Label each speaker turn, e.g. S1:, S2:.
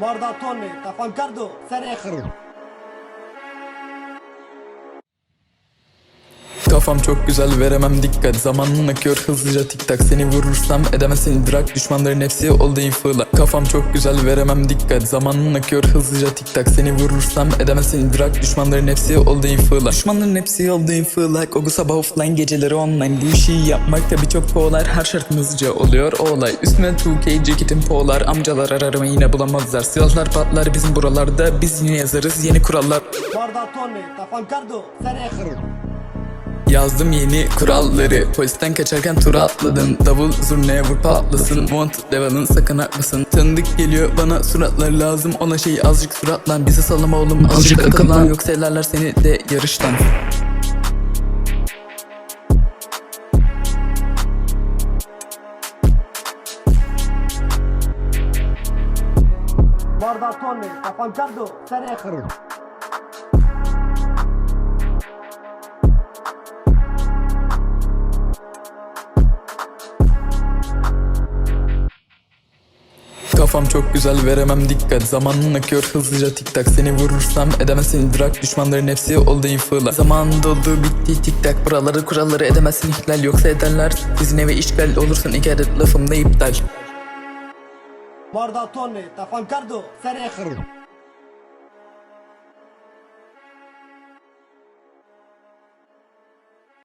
S1: Guarda Tony, Tafancardo, Serehr.
S2: Kafam çok güzel veremem dikkat. Zamanın akıyor hızlıca tik tak. Seni vurursam edemezsin idrak. Düşmanların hepsi oldu infıla Kafam çok güzel veremem dikkat. Zamanın akıyor hızlıca tik tak. Seni vurursam edemezsin idrak. Düşmanların hepsi oldu infıla Düşmanların hepsi oldu infıla Gogu sabah offline geceleri online. Bu işi yapmak tabi çok polar. Her şarkım hızlıca oluyor olay. Üstüne 2K ceketim polar. Amcalar ararım yine bulamazlar. Silahlar patlar bizim buralarda Biz yine yazarız. Yeni kurallar.
S1: Guarda Tony, Tafancardo, Serehr.
S2: Yazdım yeni kuralları. Polisten kaçarken tura atladım. Davul zurnaya vur patlasın. Want level'ın sakın akmasın Tanıdık geliyor bana suratlar lazım. Ona şey azıcık suratlan. Bize sallama oğlum azıcık akıllan. Yoksa ellerler seni de yarıştan.
S1: Guarda Tony, Tafancardo, Serehr.
S2: Kafam çok güzel veremem dikkat. Zamanın akıyor hızlıca tik tak Seni vurursam edemezsin. İdrak Düşmanların hepsi oldu infıla Zaman doldu bitti tik tak Buraları kuralları edemezsin ihlal. Yoksa ederler. Sizin eve işgal Olursan iki adet lafımda iptal.
S1: Guarda Tony, Tafancardo, Serehr.